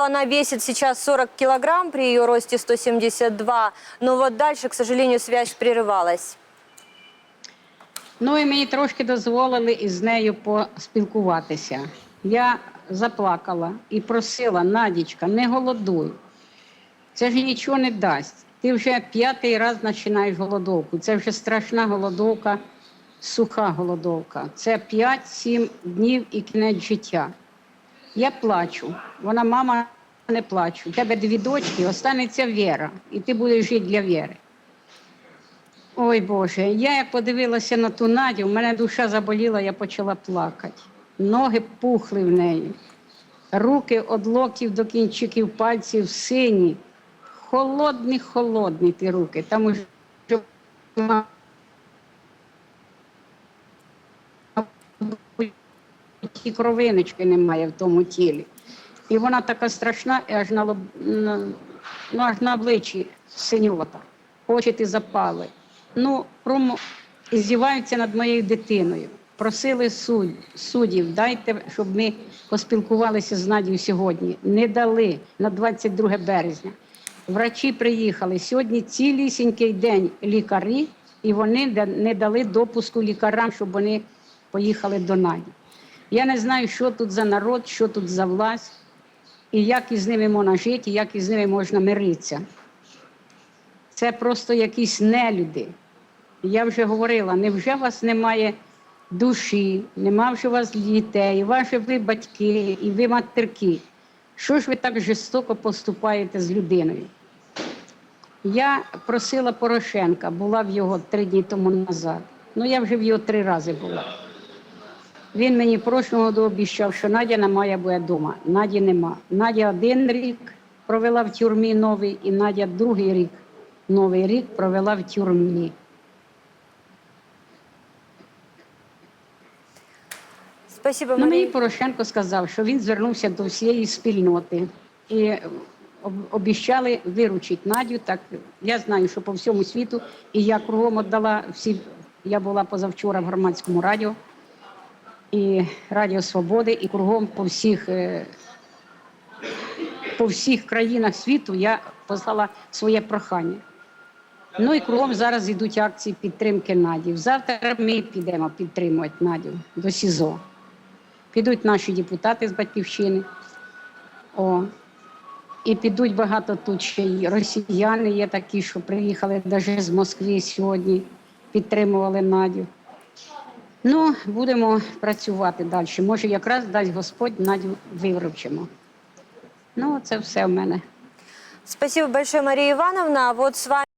Она весит сейчас 40 килограмм при ее росте 172, но вот дальше, к сожалению, связь прерывалась. Ну і мені трошки дозволили із нею поспілкуватися. Я заплакала і просила, Надічка, не голодуй. Це ж нічого не дасть. Ти вже п'ятий раз починаєш голодовку. Це вже страшна голодовка, суха голодовка. Це 5-7 днів і кінець життя. Я плачу. Вона, мама, не плачу. У тебе дві дочки, останеться Віра, і ти будеш жити для Віри. Ой Боже, я як подивилася на ту Надю, в мене душа заболіла, я почала плакати. Ноги пухли в неї, руки від локтів до кінчиків пальців сині. Холодні, холодні ті руки. Там уже ті кровиночки немає в тому тілі. І вона така страшна, і аж на, лоб... Ну, аж на обличчі синювата. Очі запали. Ну, промо... здіваються над моєю дитиною. Просили суд... суддів, дайте, щоб ми поспілкувалися з Надією сьогодні. Не дали на 22 березня. Врачі приїхали. Сьогодні цілісінький день лікарі, і вони не дали допуску лікарям, щоб вони поїхали до Наді. Я не знаю, що тут за народ, що тут за власть, і як із ними можна жити, і як із ними можна миритися. Це просто якісь нелюди. Я вже говорила, невже вас немає душі, нема вже у вас дітей, ваші ви батьки і ви матерки. Що ж ви так жорстоко поступаєте з людиною? Я просила Порошенка, була в його три дні тому назад. Ну, я вже в його три рази була. Він мені прошлого году обіцяв, що Надя не має бути вдома. Наді нема. Надя один рік провела в тюрмі новий, і Надя другий рік, новий рік провела в тюрмі. Спасибо, Ну, мені Порошенко сказав, що він звернувся до всієї спільноти і об- обіцяли виручити Надю. Так я знаю, що по всьому світу, і я кругом віддала всі. Я була позавчора в громадському радіо і Радіо Свободи, і кругом по всіх, е, по всіх країнах світу я послала своє прохання. Ну і кругом зараз йдуть акції підтримки Наді. Завтра ми підемо підтримувати Надю до СІЗО. Підуть наші депутати з батьківщини. О. І підуть багато тут ще й росіяни є такі, що приїхали навіть з Москви сьогодні, підтримували Надю. Ну, будемо працювати далі. Може, якраз дасть Господь Надю виручимо. Ну, це все в мене. Спасибо большое, Мария Ивановна. Вот с вами